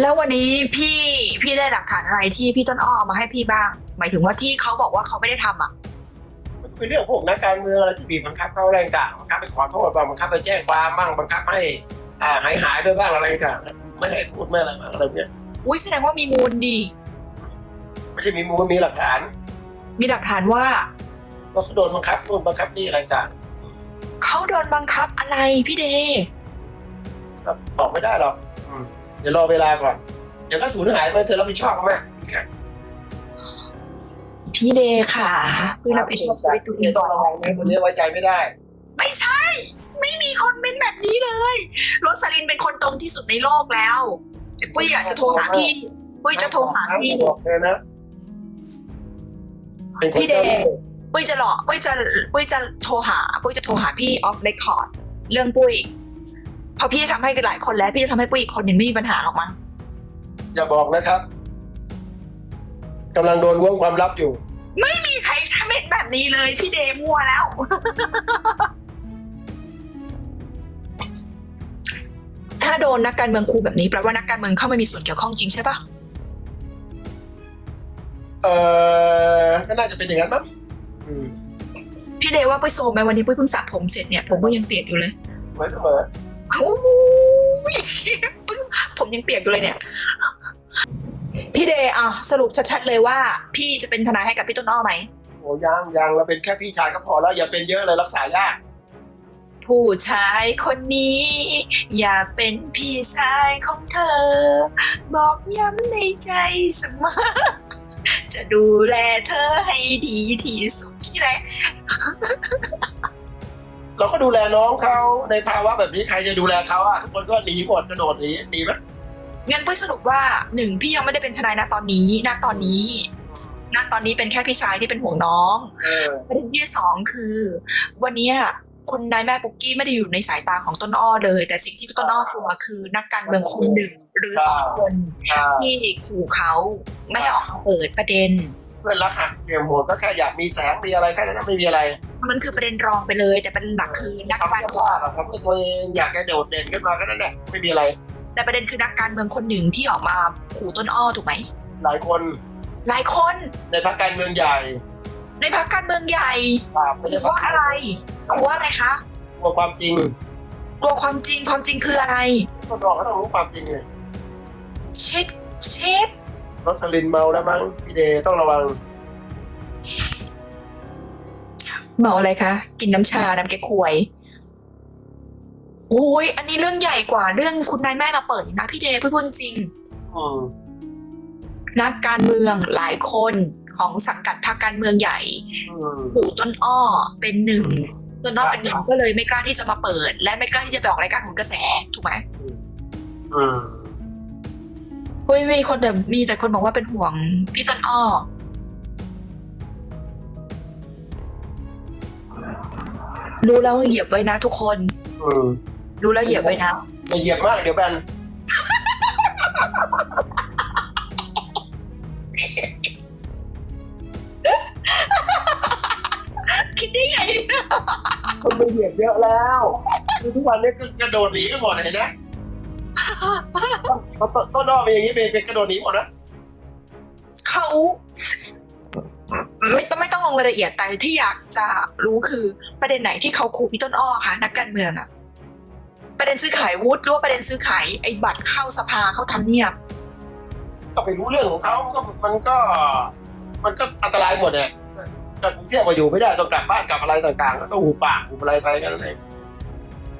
แล้ววันนี้พี่พี่ได้หลักฐานอะไรที่พี่ต้นอ้อเอามาให้พี่บ้าง หมายถึงว่าที่เขาบอกว่าเขาไม่ได้ทำอะ มันจะเป็นเรื่องพวกนักการเมืองอะไรที่บีบบังคับเขาอะไรต่างบังคับไปขอโทษบ้างบังคับไปแจ้งความบ้างบังคับให้อ่าหายหายไปบ้างอะไรต่างไม่ให้พูดไม่อะไรบ้างอะไรเนี้ยอุ้ยแสดงว่ามีมูลดี ไม่ใช่มีมูลมีหลักฐานมีหลักฐานว่าว่าเขาโดนบังคับนู่นบังคับนี่อะไรต่างเขาโดนบังคับอะไรพี่เดย์ก็บอกไม่ได้หรอกอืม เดี๋ยวรอเวลาก่อน เดี๋ยวก็สูญหายไปเธอรับผิดชอบเขาไหมพี่เดย์ค่ะคือรับผิดชอบชีวิตตัวเองต้ก่อองนระวังนะคนนี้ไว้ใจไม่ได้ ไม่ใช่ ไม่มีคนเป็นแบบนี้เลยโรสลินเป็นคนตรงที่สุดในโลกแล้วปุ้ยอยากจะโทรหาพี่ปุ้ยจะโทรหาพี่บอกเลยนะเป็นคนพี่เดย์ปุ้ยจะหลอกปุ้ยจะปุ้ยจะโทรหาปุ้ยจะโทรหาพี่ออฟเรคคอร์ดเรื่องปุ้ยเพราะพี่ทำให้กันหลายคนแล้ว พี่จะทำให้ปุ้ยอีกคนหนึ่งไม่มีปัญหาหรอกมั้งอย่าบอกนะครับกำลังโดนล้วงความลับอยู่ ไม่มีใครทำเป็นแบบนี้เลย พี่เดย์มั่วแล้ว ถ้าโดนนักการเมืองคูแบบนี้แปลว่านักการเมืองเข้าไม่มีส่วนเกี่ยวข้องจริงใช่ปะเออก็น่าจะเป็นอย่างนั้นมั้งอืมพี่เดย์ว่าปุ้ยโซมไหมวันนี้ปุ้ยเพิ่งสระผมเสร็จเนี่ยผมก็ยังเปียกอยู่เลยไว้เสมอ โอ้ยผมยังเปียกอยู่เลยเนี่ย พี่เดย์อะสรุปชัดๆเลยว่า พี่จะเป็นทนายให้กับพี่ต้นอ้อไหมโอ้ยังยังเราเป็นแค่พี่ชายก็พอแล้วอย่าเป็นเยอะเลยรักษายาก ผู้ชายคนนี้ อยากเป็นพี่ชายของเธอ บอกย้ำในใจเสมอ จะดูแลเธอให้ดีที่สุดที่ไหน เราก็ดูแลน้องเขาในภาวะแบบนี้ใครจะดูแลเขาอะทุกคนก็หนีหมดกระโดดหนีหนีไหมงั้นปุ้ยสรุปว่าหนึ่งพี่ยังไม่ได้เป็นทนายนะตอนนี้ณตอนนี้ณตอนนี้เป็นแค่พี่ชายที่เป็นห่วงน้องเออประเด็นที่สองคือ วันเนี้ยคุณนายแม่ปุกกี้ไม่ได้อยู่ในสายตาของต้นอ้อเลย แต่สิ่งที่ต้นอ้อกลัวคือนักการเมืองคนหนึ่งหรือสองคนใช่ที่ขู่เขาไม่ให้ออกมาเปิดประเด็นเพื่อนรักหักเกมโหดก็แค่อยากมีแสงมีอะไรแค่นั้นนะไม่มีอะไร มันคือประเด็นรองไปเลย แต่ประเด็นหลักคือนักทำการเพื่อพลาดอะทำให้ตัวเองอยากจะโดดเด่นขึ้นมาแค่นั้นแหละไม่มีอะไร แต่ประเด็นคือนักการเมืองคนหนึ่งที่ออกมาขู่ต้นอ้อถูกไหมหลายคน หลายคนในพรรคการเมืองใหญ่ ในพรรคการเมืองใหญ่ปราบไม่กลัใช่วอะไรกลัวอะไรคะกลัวความจริงกลัวความจริงความจริงคืออะไรคนรองก็ต้องรู้ความจริงเลยเช็คเชฟ รสลินเมาแล้วมั้งพี่เดย์ต้องระวัง เมาอะไรคะ กินน้ำชา น้ำแกงควยโอ้ยอันนี้เรื่องใหญ่กว่าเรื่องคุณนายแม่มาเปิดอีกนะ พี่เดย์พูดพูดจริงอืมนักการเมืองหลายคนของสังกัดพรรคการเมืองใหญ่อืมปู่ต้นอ้อเป็นหนึ่ง ต้นอ้อเป็นหนึ่งก็เลยไม่กล้าที่จะมาเปิด และไม่กล้าที่จะไปออกรายการหุนกระแสถูกไหม อืม เฮ้ยมีคนแต่มีแต่คนบอกว่าเป็นห่วงพี่ต้นอ้อ รู้แล้วเหยียบไว้นะทุกคน อืมรู้แล้วเหยียบไว้นะ อย่าเหยียบมากเดี๋ยวแบนคิดได้ไง คนมันเหยียบเยอะแล้วคือทุกวันนี้ก็กระโดดหนีกันหมดเห็นไหม ต้นต้นต้นอ้อเป็นอย่างนี้เป็นเป็นกระโดดหนีหมดนะเขาไม่ต้องไม่ต้องลงรายละเอียดแต่ที่อยากจะรู้คือประเด็นไหนที่เขาขู่พี่ต้นอ้อคะนักการเมืองอะประเด็นซื้อขายวุฒิหรือว่าประเด็นซื้อขายไอ้บัตรเข้าสภาเข้าทำเนียบก็ไปรู้เรื่องของเขามันก็มันก็ มันก็อันตรายหมดเนี่ยแต่กรุงเทพมาอยู่ไม่ได้ต้องกลับบ้านกลับอะไรต่างๆ ก็ต้องหูปากหูอะไรไปกันนั่นเอง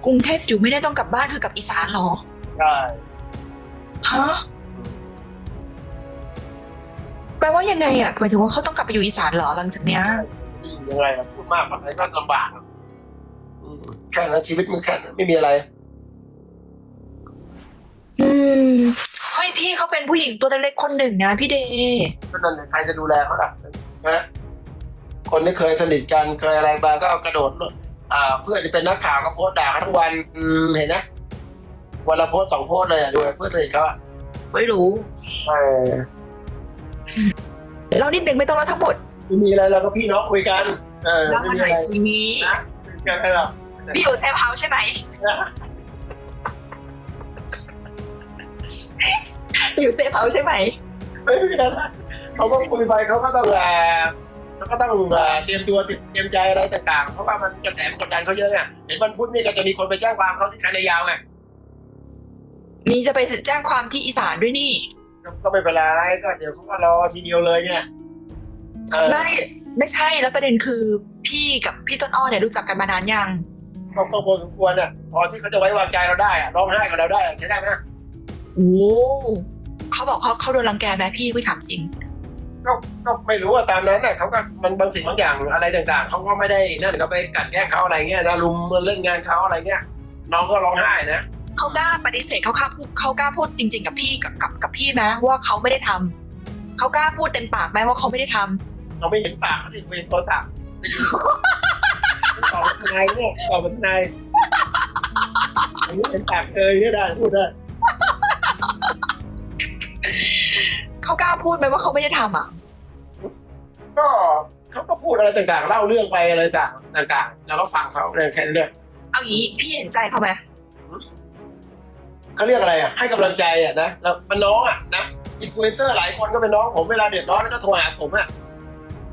กรุงเทพอยู่ไม่ได้ต้องกลับบ้านคือกลับอีสานเหรอ ใช่ฮะแปลว่ายังไงอะหมายถึงว่าเขาต้องกลับไปอยู่อีสานเหรอหลังจากเนี้ยยังไงล่ะพูดมากอะไรก็ลำบากอืมแค่นั้นชีวิตมันแค่นั้นไม่มีอะไร อืมเฮ้ยพี่เขาเป็นผู้หญิงตัวเล็กๆคนหนึ่งนะพี่เดย์ก็นั่นแหละใครจะดูแลเขาล่ะนะ คนที่เคยสนิทกันเคยอะไรมาก็กระโดดอ่า เพื่อนที่เป็นนักข่าวก็โพสต์ด่ากันทั้งวัน อืมเห็นนะ วันละโพสต์สองโพสต์เลยอะดูเพื่อนสนิทเขาอะไม่รู้เออเรานิดนึงไม่ต้องแล้วทั้งหมดไม่มีอะไรเราก็พี่น้องคุยกัน เออเราไม่มามีหน่อะอยไรสินี้นะไม่มีอะไรหรอกพี่อยู่เซฟเฮาส์ใช่ไหมอยู่เซฟเฮาส์ใช่ไหมไม่มีอะไรเขาก็คุยไปเขาก็ต้องเอ่อเขาก็ต้องเอ่อเตรียมตัวเตรียมใจอะไรต่างๆ เพราะว่ามันกระแสมันกดดันเขาเยอะไงเห็นวันพุธนี่ก็จะมีคนไปแจ้งความเขาที่คณะยาวไง มีจะไปแจ้งความที่อีสานด้วยนี่ ก็ก็ไม่เป็นไรก็เดี๋ยวเขาก็รอทีเดียวเลยเนี่ยเออไม่ไม่ใช่แล้วประเด็นคือพี่กับพี่ต้นอ้อเนี่ยรู้จักกันมานานยังก็ก็พอสมควรอะพอที่เขาจะไว้วางใจเราได้อะร้องไห้กับเราได้อะใช้ได้ไหมโอ้เขาบอกเขาเขาโดนรังแกไหมพี่พี่ถามจริงก็ก็ไม่รู้ว่าตามนั้นน่ะเขาก็มันบางสิ่งบางอย่างอะไรต่างๆเขาก็ไม่ได้นั่นก็ไปกลันแกล้งเขาอะไรเงี้ยนะลุมเล่นงานเขาอะไรเงี้ยน้องก็ร้องไห้นะ เขากล้าปฏิเสธเขากล้าพูดเขากล้าพูดจริง ๆ กับพี่กับกับกับพี่ไหมว่าเขาไม่ได้ทำเขากล้าพูดเต็มปากไหมว่าเขาไม่ได้ทำเราไม่เห็นปากเขาที่คุยโทรศัพท์ตอบเป็นทนายเนี่ยตอบเป็นทนายอันนี้เห็นปากเคยเนี่ยได้พูดได้เขากล้าพูดไหมว่าเขาไม่ได้ทำอะก็เขาก็พูดอะไรต่างๆ เล่าเรื่องไปอะไรต่างต่างๆแล้วก็ฟังเขาเนี่ยแค่นั้นเนี่ยเอางี้พี่เห็นใจเขาไหม เขาเรียกอะไรอะให้กำลังใจอะนะแล้วมันน้องอะนะอินฟลูเอนเซอร์หลายคนก็เป็นน้องผมเวลาเดือดร้อนแล้วก็โทรหาผมอะ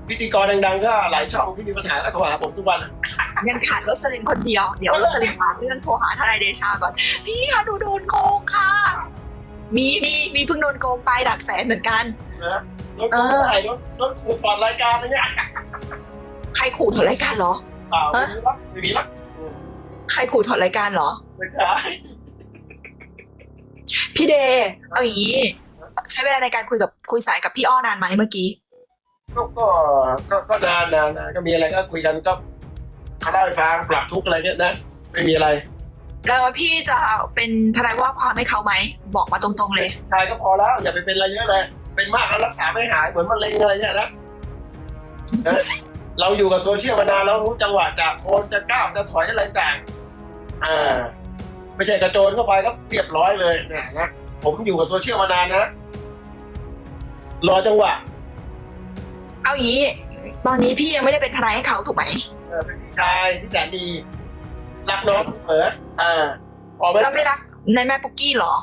พิธีกรดังๆก็หลายช่องที่มีปัญหาก็โทรหาผมทุกวันอะยังขาดรสลินคนเดียว เดี๋ยวรสลินมาเรื่องโทรหาทนายเดชาก่อน พี่คะหนูโดนโกงค่ะ มีมีมีเพิ่งโดนโกงไปหลักแสนเหมือนกันนะรถกูเท่าไหร่รถรถกูถอดรายการอะไรเงี้ยใครขู่ถอดรายการเหรอเปล่าไม่มีรับไม่มีรับอืมใครขู่ถอดรายการเหรอไม่ใช่ พี่เดย์เอาอย่างนี้ ใช้เวลาในการคุยกับคุยสายกับพี่อ้อนานไหมเมื่อกี้ ก็ก็ก็ก็นานนานนานก็มีอะไรก็คุยกันก็เขาเล่าให้ฟังปรับทุกข์อะไรเงี้ยนะไม่มีอะไรแล้วพี่จะเป็นทนายว่าความให้เขาไหม บอกมาตรงๆเลย ชายก็พอแล้ว อย่าไปเป็นอะไรเยอะเลยเป็นมากแล้วรักษาไม่หายเหมือนมะเร็งอะไรเนี่ยนะนะเราอยู่กับโซเชียลมานานแล้วรู้จังหวะจะโคนจะก้าวจะถอยอะไรต่างอ่า ไม่ใช่กระโจนเข้าไปก็เรียบร้อยเลยนะนะผมอยู่กับโซเชียลมานานนะรอจังหวะเอาอย่างนี้ตอนนี้พี่ยังไม่ได้เป็นทนายให้เขาถูกไหมเออเป็นพี่ชายที่แสนดีรักน้องเสมออ่าพอไหมแล้วไม่รักในายแม่ปุกกี้เหรอ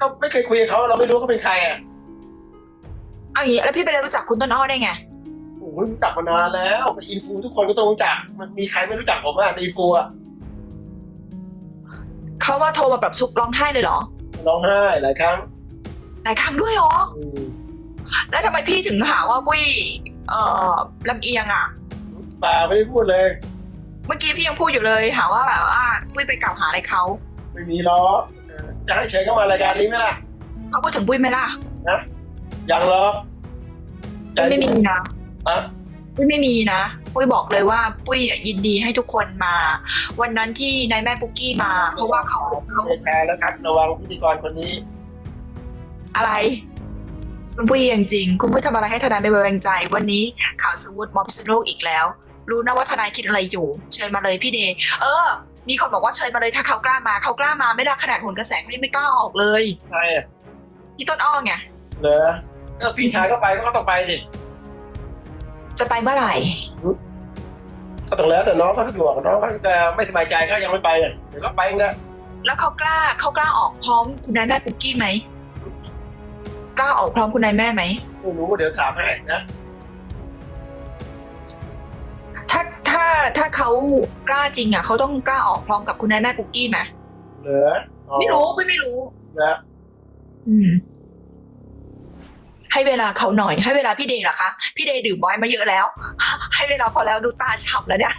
ก็ไม่เคยคุยกับเขาเราไม่รู้เขาเป็นใครอะเอาอย่างนี้แล้วพี่ไปเรียนรู้จักคุณต้นอ้อได้ไงโอ้โหรู้จักมานานแล้วอินฟูทุกคนก็ต้องรู้จัก มันมีใครไม่รู้จักผมอะในอินฟูอะ เขามาโทรมาปรับชุกร้องไห้เลยเหรอร้องไห้หลายครั้งหลายครั้งด้วยเหรออืมแล้วทำไมพี่ถึงหาว่าปุ้ยเอ่อลำเอียงอะ ป่าไม่ได้พูดเลย เมื่อกี้พี่ยังพูดอยู่เลยหาว่าแบบว่าปุ้ยไปกล่าวหาอะไรเขาไม่มีล้อกเออจะให้เชิญเข้ามารายการนี้ไหมล่ะ เขาพูดถึงปุ้ยไหมล่ะยังหรอกปุ้ยไม่มีนะอะ ปุ้ยไม่มีนะ ปุ้ยบอกเลยว่าปุ้ยยินดีให้ทุกคนมา วันนั้นที่นายแม่ปุกกี้มา เพราะว่าเขาเขาไม่แพ้แล้วครับระวังพิธีกรคนนี้ อะไรคุณปุ้ยจริงๆคุณปุ้ยทำอะไรให้ทนายไม่ไว้วางใจ วันนี้ข่าวสมุดมอบสนุกอีกแล้ว รู้นะว่าทนายคิดอะไรอยู่ เชิญมาเลยพี่เดย์เออ มีคนบอกว่าเชิญมาเลยถ้าเขากล้ามาเขากล้ามาไม่ได้ขนาดผลกระแสเขายังไม่กล้าออกเลยใช่อะพี่ต้นอ้อไงเหรอก็พี่ชายก็ไปก็ต้องไปสิ จะไปเมื่อไหร่ ก็ต้องแล้วแต่น้องก็สะดวกน้องเขาจะไม่สบายใจก็ยังไม่ไปอะเดี๋ยวก็ไปเองนะแล้วเขากล้าเขากล้าออกพร้อมคุณนายแม่ปุกกี้ไหมกล้าออกพร้อมคุณนายแม่ไหมไม่รู้เดี๋ยวถามให้นะถ้าถ้าถ้าเขากล้าจริงอะเขาต้องกล้าออกพร้อมกับคุณนายแม่ปุกกี้ไหมเหรออ๋อไม่รู้ปุ้ยไม่รู้นะอืม ให้เวลาเขาหน่อย ให้เวลาพี่เดย์เหรอคะ พี่เดย์ดื่มไวน์มาเยอะแล้ว ให้เวลาพอแล้วดูตาฉ่ำแล้วเนี่ย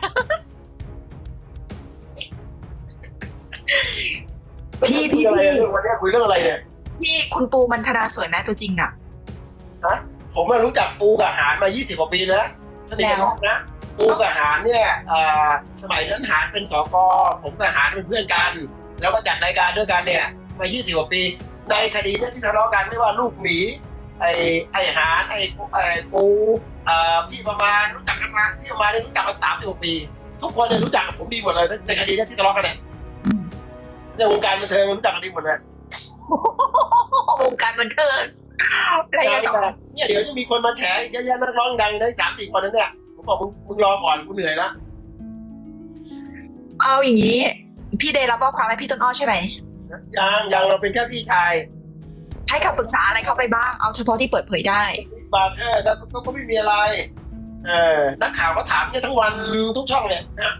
พี่พี่คุยอะไรพี่เนี่ยวันนี้คุยเรื่องอะไรเนี่ยพี่คุณปูมันธนาสวยไหมตัวจริงอะผมมารู้จักปูกับหารมา 20 กว่าปีนะสนิทกันมากนะปูกับหารเนี่ยเอ่อสมัยนั้นหารเป็นสกผมกับหารเป็นเพื่อนกัน แล้วก็จัดรายการด้วยกันเนี่ย มา 20 กว่าปี ในคดีเนี่ยที่ทะเลาะกันไม่ว่าลูกหมี ไอ้ไอ้หารไอ้ปูไอ้ปูเอ่อพี่ประมาณรู้จักกันมาพี่ประมาณเนี่ยรู้จักมา30กว่าปี ทุกคนเนี่ยรู้จักกับผมดีหมดเลยในคดีเนี่ยที่ทะเลาะกันเนี่ยในวงการบันเทิงรู้จักกันดีหมดเลยวงการบันเทิงอะไรใช่กันต่อครับเนี่ยเดี๋ยวจะมีคนมาแฉอีกเยอะแยะนักร้องดังได้สามสี่คนนั้นเนี่ยผมบอกมึงมึงรอก่อนกูเหนื่อยละเอาอย่างนี้ พี่เดย์รับว่าความให้พี่ต้นอ้อใช่ไหมยังยังเราเป็นแค่พี่ชาย ให้คำปรึกษาอะไรเข้าไปบ้าง เอาเฉพาะที่เปิดเผยได้ บาแค่แล้วก็ก็ไม่มีอะไร เออนักข่าวก็ถามเนี่ยทั้งวันทุกช่องเนี่ยนะ